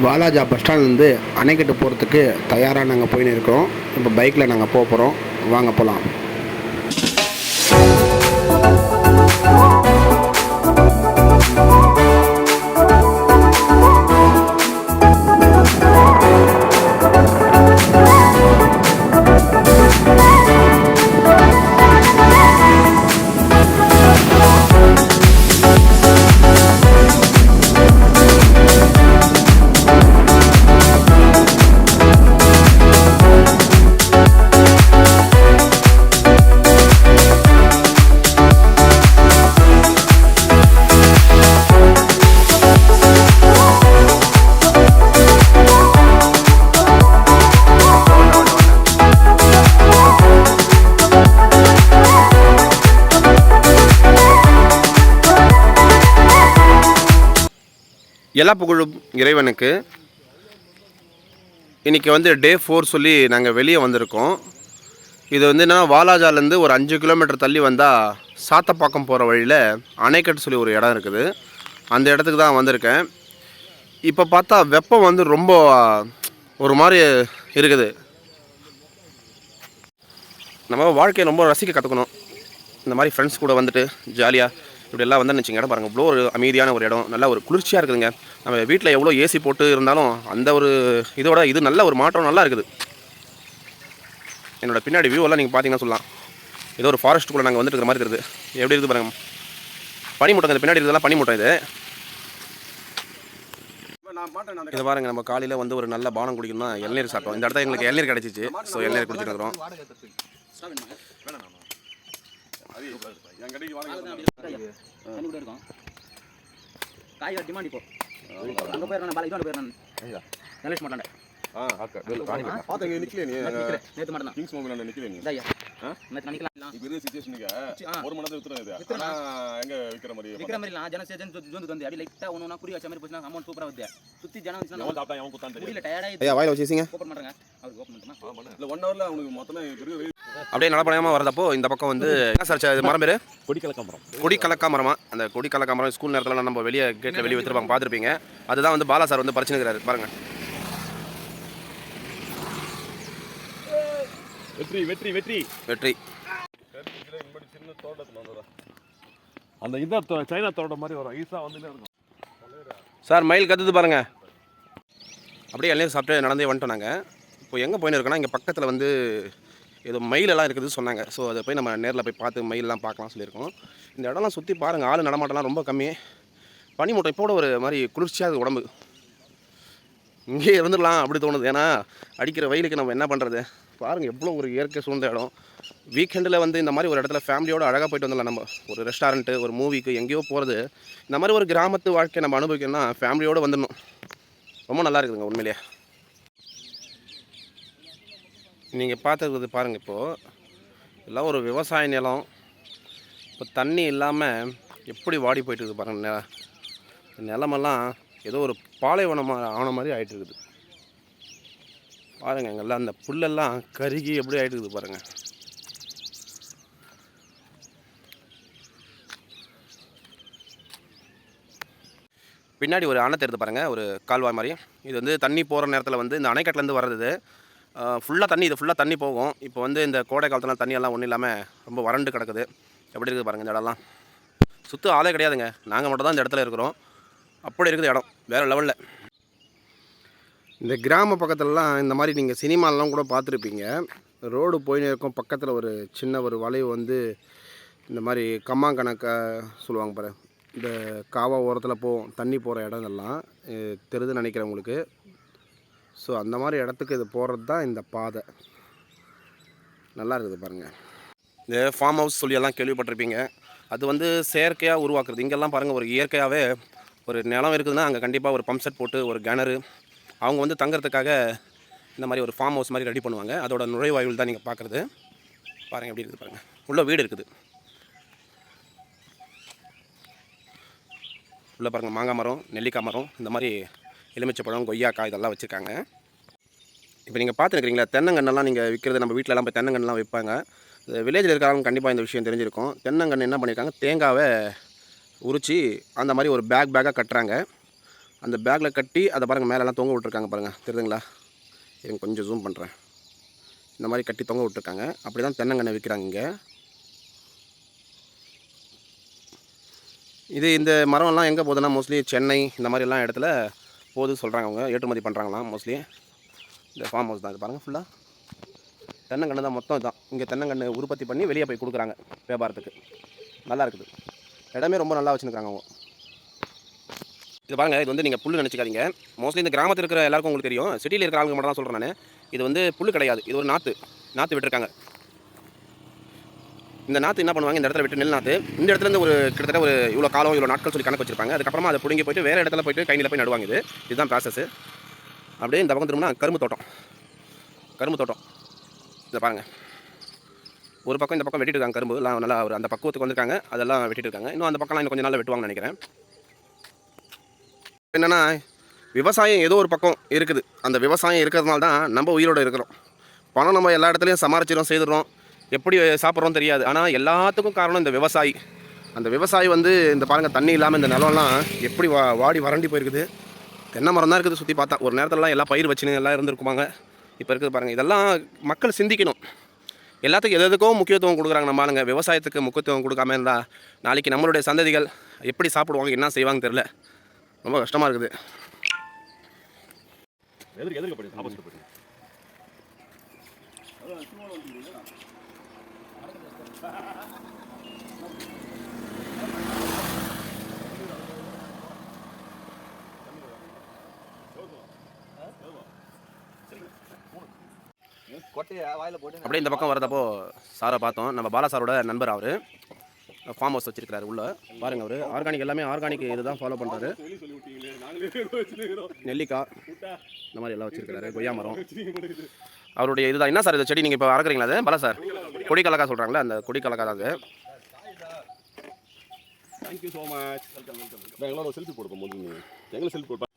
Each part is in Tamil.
வாலாஜா பஸ் ஸ்டாண்ட்லேருந்து அணைக்கட்டு போகிறதுக்கு தயாராக நாங்கள் போயின்னு இருக்கோம் இப்போ பைக்கில் நாங்கள் போக போகிறோம். வாங்க போகலாம். எல்லா புகழும் இறைவனுக்கு. இன்றைக்கி வந்து டே ஃபோர் சொல்லி நாங்கள் வெளியே வந்திருக்கோம். இது வந்து என்னன்னா வாலாஜாலேருந்து ஒரு அஞ்சு கிலோமீட்டர் தள்ளி வந்தால் சாத்தப்பாக்கம் போகிற வழியில் அணைக்கட்டு சொல்லி ஒரு இடம் இருக்குது. அந்த இடத்துக்கு தான் வந்திருக்கேன். இப்போ பார்த்தா வெப்பம் வந்து ரொம்ப ஒரு மாதிரி இருக்குது. நம்ம வாழ்க்கையை ரொம்ப ரசிக்க கற்றுக்கணும் இந்த மாதிரி ஃப்ரெண்ட்ஸ் கூட வந்துட்டு ஜாலியாக இப்படி எல்லாம் வந்து நினச்சிங்க இடம் பாருங்கள் இவ்வளோ ஒரு அமைதியான ஒரு இடம் நல்லா ஒரு குளிர்ச்சியாக இருக்குதுங்க. நம்ம வீட்டில் எவ்வளோ ஏசி போட்டு இருந்தாலும் அந்த ஒரு இதோட இது நல்ல ஒரு மாற்றம் நல்லா இருக்குது. என்னோட பின்னாடி வியூவெல்லாம் நீங்கள் பார்த்தீங்கன்னா சொல்லலாம். ஏதோ ஒரு ஃபாரஸ்ட்டுக்குள்ளே நாங்கள் வந்துட்டு இருக்கிற மாதிரி இருக்குது எப்படி இருக்குது பாருங்கள் பனி இந்த பின்னாடி இருக்கிறதெல்லாம் பனிமூட்டம் இது. இது பாருங்க நம்ம காலையில் வந்து ஒரு நல்ல பானம் குடிக்கணும்னா இளநீர் சாப்பிட்டோம். இந்த இடத்துல எங்களுக்கு இளநீர் கிடச்சிச்சு. ஸோ இளநீர் குடிச்சிட்டு இருக்கிறோம் தண்ணி கூட இருக்கும் காய் டிமாண்ட் இப்போ அங்கே போயிருக்கான் பால இதோட போயிருக்கான் நலேஷ் மாட்டாண்ட பாத்தங்க நிக்கல நீ. நேற்று மாட்டான் கிங்ஸ் நிக்கல நீ. இப்ப இருக்க சிச்சுவேஷனுக்கு ஆ. ஒரு மணி நேரத்துல வித்துறோம் இது. எங்க விக்கிற மாதிரி? மாதிரி நான் ஜன சேஜன் ஜோந்து வந்து அப்படி குறி வச்ச மாதிரி போச்சுன்னா அமௌண்ட் சூப்பராக வருது சுற்றி ஜனம் எவன் வந்துச்சுன்னா சாப்பிட்டா எவன் குத்தான் தெரியும் முடியல டயர்டாக ஐயா வாயில் வச்சுங்க. அவருக்கு பண்ணுமா இல்ல ஹவர்ல அவனுக்கு மொத்தமே பெரிய அப்படியே நடப்படையாமல் வரதப்போ இந்த பக்கம் வந்து என்ன சார் இது மரம் பேர்? கொடி கலக்கம்பரம் கொடி கலக்கா மரமா? அந்த கொடி கலக்கா மரம் ஸ்கூல் நேரத்தில் நம்ம வெளியே கேட்டில் வெளியே வச்சிருப்பாங்க பார்த்துருப்பீங்க. அதுதான் வந்து பாலா சார் வந்து பறிச்சுக்கிறாரு பாருங்க. வெற்றி வெற்றி வெற்றி. வெற்றி. அந்த இந்த தோ- சைனா தோட்டம் மாதிரி வரும். ஈஸா வந்துட்டே இருக்கும். சார் மயில் கத்துது பாருங்க. அப்படியே எல்லாம் சாப்பிட்டு நடந்தே வந்துட்டோம் நாங்கள் இப்போ எங்கே போயின்னு இருக்கோம்னா இங்கே பக்கத்தில் வந்து ஏதோ மயிலெல்லாம் இருக்குதுன்னு சொன்னாங்க. ஸோ அதை போய் நம்ம நேரில் போய் பார்த்து மயிலெல்லாம் பார்க்கலாம் சொல்லியிருக்கோம். இந்த இடம்லாம் சுற்றி பாருங்கள் ஆள் நடமாட்டம்லாம் ரொம்ப கம்மி. பனிமூட்டை இப்போ ஒரு மாதிரி குளிர்ச்சியாக உடம்பு. இங்கே இருந்துடலாம் அப்படி தோணுது. ஏன்னா அடிக்கிற வெயிலுக்கு நம்ம என்ன பண்ணுறது பாருங்கள் எவ்வளோ ஒரு இயற்கை சூழ்ந்த இடம். வீக்கெண்டில் வந்து இந்த மாதிரி ஒரு இடத்துல ஃபேமிலியோடு அழகாக போயிட்டு வந்துடலாம் நம்ம. ஒரு ரெஸ்டாரண்ட்டு ஒரு மூவிக்கு எங்கேயோ போகிறது இந்த மாதிரி ஒரு கிராமத்து வாழ்க்கையை நம்ம அனுபவிக்கணும்னா ஃபேமிலியோடு வந்துடணும். ரொம்ப நல்லா இருக்குதுங்க உண்மையிலேயே. நீங்கள் பார்த்துருக்குறது பாருங்கள் இப்போது எல்லாம் ஒரு விவசாய நிலம். இப்போ தண்ணி இல்லாமல் எப்படி வாடி போயிட்டு இருக்குது பாருங்கள் நில நிலமெல்லாம் ஏதோ ஒரு பாலைவனமாக ஆன மாதிரி ஆகிட்டு இருக்குது பாருங்க எங்கெல்லாம் அந்த புல்லெல்லாம் கருகி எப்படி ஆகிட்டு இருக்குது பாருங்கள் பின்னாடி ஒரு அணை தெரியுது பாருங்கள் ஒரு கால்வாய் மாதிரி. இது வந்து தண்ணி போகிற நேரத்தில் வந்து இந்த அணைக்கட்டிலேருந்து வர்றது ஃபுல்லாக தண்ணி இது ஃபுல்லாக தண்ணி போகும். இப்போ வந்து இந்த கோடை காலத்துலாம் தண்ணியெல்லாம் ஒன்றும் இல்லாமல் ரொம்ப வறண்டு கிடக்குது. எப்படி இருக்குது பாருங்கள் இந்த இடம்லாம். சுற்று ஆளே கிடையாதுங்க. நாங்கள் மட்டும் தான் இந்த இடத்துல இருக்கிறோம். அப்படி இருக்குது இடம். வேறு லெவலில் இந்த கிராம பக்கத்துலலாம் இந்த மாதிரி நீங்கள் சினிமாலெலாம் கூட பார்த்துருப்பீங்க. ரோடு போயின்னு இருக்கும் பக்கத்தில் ஒரு சின்ன ஒரு வளைவு வந்து இந்த மாதிரி கம்மாங்கணக்க சொல்லுவாங்க பாரு. இந்த காவா ஓரத்தில் போகும் தண்ணி போகிற இடம் இதெல்லாம் தெரிதுன்னு நினைக்கிறேன் உங்களுக்கு. ஸோ அந்த மாதிரி இடத்துக்கு இது போகிறது தான் இந்த பாதை. நல்லா இருக்குது பாருங்கள் இந்த ஃபார்ம் ஹவுஸ் சொல்லியெல்லாம் கேள்விப்பட்டிருப்பீங்க. அது வந்து செயற்கையாக உருவாக்குறது. இங்கெல்லாம் பாருங்கள் ஒரு இயற்கையாகவே ஒரு நிலம் இருக்குதுன்னா அங்கே கண்டிப்பாக ஒரு பம்ப் செட் போட்டு ஒரு கிணறு அவங்க வந்து தங்குறதுக்காக இந்த மாதிரி ஒரு ஃபார்ம் ஹவுஸ் மாதிரி ரெடி பண்ணுவாங்க. அதோட நுழைவாயுள் தான் நீங்கள் பார்க்குறது. பாருங்கள் எப்படி இருக்குது பாருங்கள் உள்ளே வீடு இருக்குது. உள்ளே பாருங்கள் மாங்காய் மரம் நெல்லிக்காய் மரம் இந்த மாதிரி எலுமிச்சப்பழம் கொய்யாக்காய் இதெல்லாம் வச்சுருக்காங்க. இப்போ நீங்கள் பார்த்துருக்கிறீங்களா தென்னங்கண்ணெல்லாம் நீங்கள் விற்கிறது நம்ம வீட்டிலலாம் போய் தென்னங்கண்ணெலாம் விற்பாங்க வில்லேஜில் இருக்கிறவங்க கண்டிப்பாக இந்த விஷயம் தெரிஞ்சிருக்கும். தென்னங்கன்று என்ன பண்ணியிருக்காங்க தேங்காவை உரித்து அந்த மாதிரி ஒரு பேக் பேக்காக கட்டுறாங்க. அந்த பேக்கில் கட்டி அதை பாருங்கள் மேலெல்லாம் தொங்க விட்ருக்காங்க பாருங்கள் தெரியுதுங்களா? இருங்க கொஞ்சம் ஜூம் பண்ணுறேன் இந்த மாதிரி கட்டி தொங்க விட்ருக்காங்க அப்படி தான் தென்னங்கண்ணை விற்கிறாங்க இங்கே. இது இந்த மரம்லாம் எங்கே போகுதுன்னா மோஸ்ட்லி சென்னை இந்த மாதிரி எல்லாம் இடத்துல போகுது சொல்கிறாங்க அவங்க ஏற்றுமதி பண்ணுறாங்களாம் மோஸ்ட்லி இந்த ஃபார்ம் ஹவுஸ் தான் இது பாருங்கள் ஃபுல்லாக தென்னங்கன்று தான் மொத்தம் இதுதான் இங்கே தென்னங்கன்று உற்பத்தி பண்ணி வெளியே போய் கொடுக்குறாங்க வியாபாரத்துக்கு. நல்லா இருக்குது. இடமே ரொம்ப நல்லா வச்சுருக்காங்க அவங்க. இது பாருங்க இது வந்து நீங்கள் புல் நினச்சிக்காதீங்க. மோஸ்ட்லி இந்த கிராமத்தில் இருக்கிற எல்லாருக்கும் உங்களுக்கு தெரியும். சிட்டியில் இருக்கிற ஆளுங்க மட்டும் தான் சொல்கிறேன் நான். இது வந்து புல் கிடையாது. இது ஒரு நாற்று நாற்று விட்டுருக்காங்க. இந்த நாற்று என்ன பண்ணுவாங்க? இந்த இடத்துல விட்டு நெல் நாற்று இந்த இடத்துல இருந்து ஒரு கிட்டத்தட்ட ஒரு இவ்வளோ காலம் இவ்வளோ நாட்கள் சொல்லி கணக்கு வச்சிருப்பாங்க. அதுக்கப்புறமா அதை பிடுங்கி போயிட்டு வேறு இடத்துல போயிட்டு கைனியில் போய் நடுவாங்க இது. இதுதான் ப்ராசஸ் அப்படியே இந்த பக்கம் திரும்பினா கரும்பு தோட்டம். கரும்பு தோட்டம். இதை பாருங்கள் ஒரு பக்கம் இந்த பக்கம் வெட்டிட்டு இருக்காங்க கரும்பு. எல்லாம் நல்லா ஒரு அந்த பக்குவத்துக்கு வந்திருக்காங்க. அதெல்லாம் வெட்டிட்டு இருக்காங்க. இன்னும் அந்த பக்கம்லாம் இன்னும் கொஞ்சம் நல்லா வெட்டுவாங்கன்னு நினைக்கிறேன். என்னென்னா விவசாயம் ஏதோ ஒரு பக்கம் இருக்குது. அந்த விவசாயம் இருக்கிறதுனால தான் நம்ம உயிரோடு இருக்கிறோம். பணம் நம்ம எல்லா இடத்துலையும் சமாளிச்சிடும் செய்துடுறோம். எப்படி சாப்பிட்றோம் தெரியாது. ஆனால் எல்லாத்துக்கும் காரணம் இந்த விவசாயி. அந்த விவசாயி வந்து இந்த பாருங்கள் தண்ணி இல்லாமல் இந்த நிலம்லாம் எப்படி வா வாடி வறண்டி போயிருக்குது. தென்னை மரம் தான் இருக்குது சுற்றி பார்த்தா. ஒரு நேரத்துலலாம் எல்லாம் பயிர் வச்சுன்னு எல்லாம் இருந்திருக்குமாங்க. இப்போ இருக்குது பாருங்கள் இதெல்லாம் மக்கள் சிந்திக்கணும். எல்லாத்துக்கும் எது முக்கியத்துவம் கொடுக்குறாங்க நம்ம ஆளுங்க. விவசாயத்துக்கு முக்கியத்துவம் கொடுக்காம இருந்தால் நாளைக்கு நம்மளுடைய சந்ததிகள் எப்படி சாப்பிடுவாங்க என்ன செய்வாங்க தெரில ரொம்ப கஷ்டமாக இருக்குது. எதிர்க்க எதிர்க்க ஆப்போசிட் படி அப்படியே இந்த பக்கம் வரதப்போ சாரை பார்த்தோம். நம்ம பாலா சாரோட நண்பர் அவர். ஃபார்ம் ஹவுஸ் வச்சிருக்காரு உள்ள. பாருங்க அவர். ஆர்கானிக் எல்லாமே ஆர்கானிக் இதுதான் ஃபாலோ பண்ணுறாரு நெல்லிக்காய். இந்த மாதிரி எல்லாம் வச்சிருக்காரு கொய்யா மரம். அவருடைய இதுதான். என்ன சார் இது செடி நீங்கள் இப்போ அறக்குறீங்களா அது? பாலா சார். கொடி கலக்கா சொல்கிறாங்களே அந்த கொடி கலக்கா தான் அது. Thank you so much welcome welcome எங்களோட ஒரு செல்ஃபி போடுப்போம் போது எங்களை செல்ஃபி போடுப்பா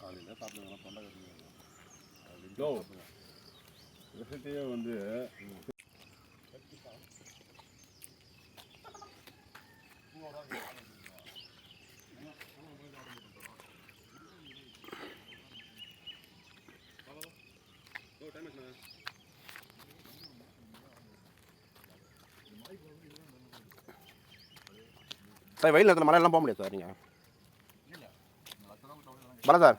காலையில் சாப்பிடுங்க தொண்டை விவசாயத்தையே வந்து சார் வெயில் நேரத்தில் மழையெல்லாம் போக முடியாது சார் நீங்கள் பாலா சார்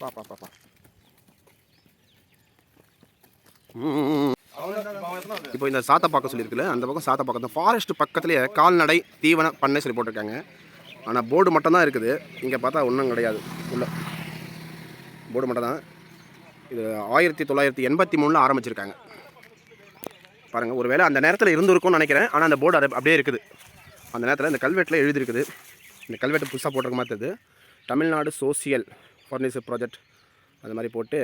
பா பா பா பா ம் இப்போ இந்த சாத்தப்பாக்கம் சொல்லியிருக்குல்ல அந்த பக்கம் சாத்தப்பாக்கம் இந்த ஃபாரஸ்ட் பக்கத்துலேயே கால்நடை தீவன பண்ணை சொல்லி போட்டிருக்காங்க. ஆனால் போர்டு மட்டும் தான் இருக்குது. இங்கே பார்த்தா ஒன்றும் கிடையாது. உள்ள. போர்டு மட்டும் தான். இது ஆயிரத்தி தொள்ளாயிரத்தி எண்பத்தி மூணில் ஆரம்பிச்சிருக்காங்க. பாருங்கள் ஒரு வேளை அந்த நேரத்தில் இருந்திருக்கும்னு நினைக்கிறேன். ஆனால் அந்த போர்டு அப்படியே இருக்குது. அந்த நேரத்தில் இந்த கல்வெட்டில் எழுதியிருக்குது. இந்த கல்வெட்டு புதுசாக போட்டிருக்க மாதிரி தெரியுது. Tamil Nadu social furniture project. அது மாதிரி போட்டு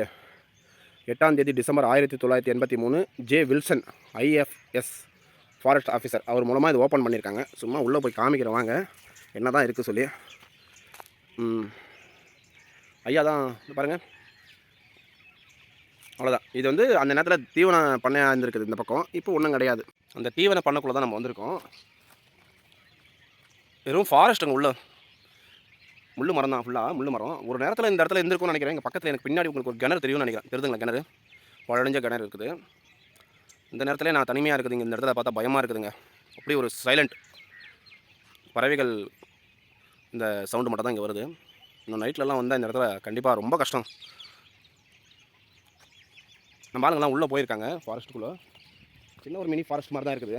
எட்டாம் தேதி டிசம்பர் ஆயிரத்தி தொள்ளாயிரத்தி எண்பத்தி மூணு J Wilson IFS forest officer. அவர் மூலமாக இது ஓப்பன் பண்ணியிருக்காங்க. சும்மா உள்ளே போய் காமிக்கிறவாங்க என்ன தான் இருக்குது சொல்லி. ஐயா தான் பாருங்கள் அவ்வளோதான் இது வந்து அந்த நேரத்தில் தீவன பண்ணையாக இருந்திருக்குது இந்த பக்கம். இப்போ ஒன்றும் கிடையாது. அந்த தீவன பண்ணக்குள்ளே தான் நம்ம வந்திருக்கோம். வெறும் ஃபாரஸ்ட்டுங்க உள்ள முள் மரம் தான் ஃபுல்லாக முள் மரம். ஒரு நேரத்தில் இந்த இடத்துல இருந்திருக்கும்னு நினைக்கிறேன். எங்கள் பக்கத்தில் எனக்கு பின்னாடி உங்களுக்கு ஒரு கிணறு தெரியும்னு நினைக்கிறேன். தெரியுதுங்களா கிணறு? பழஞ்ச கிணறு இருக்குது. இந்த நேரத்தில் நான் தனிமையாக இருக்குதுங்க இந்த இடத்துல பார்த்தா பயமாக இருக்குதுங்க. அப்படி ஒரு சைலண்ட் பறவைகள் இந்த சவுண்டு மட்டும் தான் இங்கே வருது. இன்னும் நைட்லலாம் வந்தால் இந்த இடத்துல கண்டிப்பாக ரொம்ப கஷ்டம். நம்ம ஆளுங்கெல்லாம் உள்ளே போயிருக்காங்க ஃபாரஸ்ட்டுக்குள்ளே சின்ன ஒரு மினி ஃபாரஸ்ட் மாதிரி தான் இருக்குது.